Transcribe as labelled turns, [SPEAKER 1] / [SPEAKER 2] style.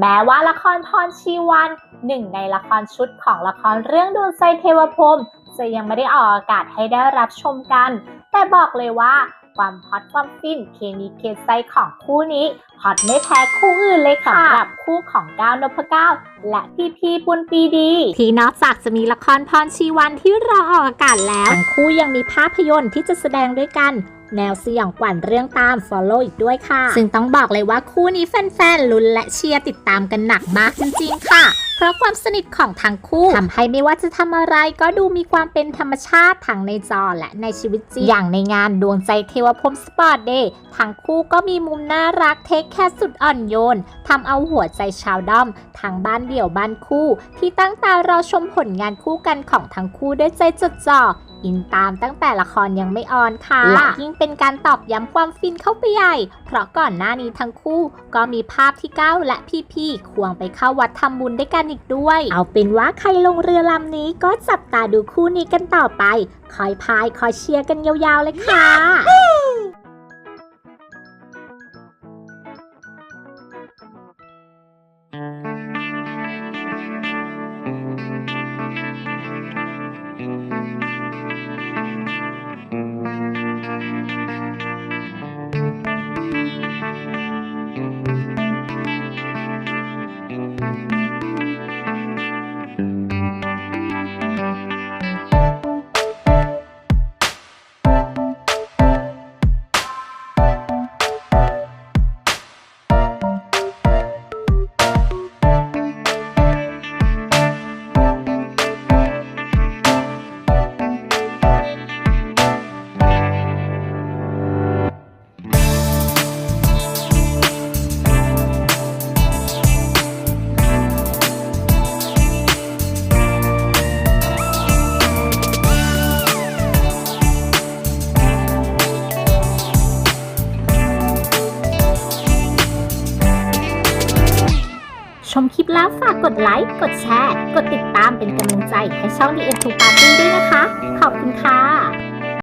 [SPEAKER 1] แม้ว่าละครพรชีวันหนึ่งในละครชุดของละครเรื่องดวงใจเทวพรมจะยังไม่ได้ออกอากาศให้ได้รับชมกัน แต่บอกเลยว่า ความฮอตความฟินเคมีเคใจของคู่นี้ฮอตไม่แพ้คู่อื่นเลยค่ะสำหรับคู่ของก้าวนพเก้าและพี่พีปุณปีดี ที่นอกจากจะมีละครพรชีวันที่รอออกอากาศแล้วทั้งคู่ยังมีภาพยนตร์ที่จะแสดงด้วยกันแนวสยองขวัญเรื่องตาม Follow อีกด้วยค่ะ ซึ่งต้องบอกเลยว่าคู่นี้แฟนๆลุ้นและเชียร์ติดตามกันหนักมากจริงๆค่ะเพ ราะความสนิทของทั้งคู่ทำให้ไม่ว่าจะทำอะไรก็ดูมีความเป็นธรรมชาติทั้งในจอและในชีวิตจริง อย่างในงานดวงใจเทวพรมสปอร์ตเดย์ทั้งคู่ก็มีมุมน่ารักเทคแค่สุดอ่อนโยนทำเอาหัวใจชาวด้อมทั้งบ้านเดี่ยวบ้านคู่ ที่ตั้งตารอชมผลงานคู่กันของทั้งคู่ด้วยใจจดจ่อ อินตามตั้งแต่ละครยังไม่ออนค่ะและยิ่งเป็นการตอกย้ำความฟินเข้าไปใหญ่ เพราะก่อนหน้านี้ทั้งคู่ก็มีภาพที่ก้าวและพี่ๆควงไปเข้าวัดทำบุญด้วยกันอีกด้วย เอาเป็นว่าใครลงเรือลำนี้ก็จับตาดูคู่นี้กันต่อไป คอยพายคอยเชียร์กันยาวๆเลยค่ะ ชมคลิปแล้วฝากกดไลค์ กดแชร์ กดติดตามเป็นกำลังใจให้ช่อง The End to Party ด้วยนะคะ ขอบคุณค่ะ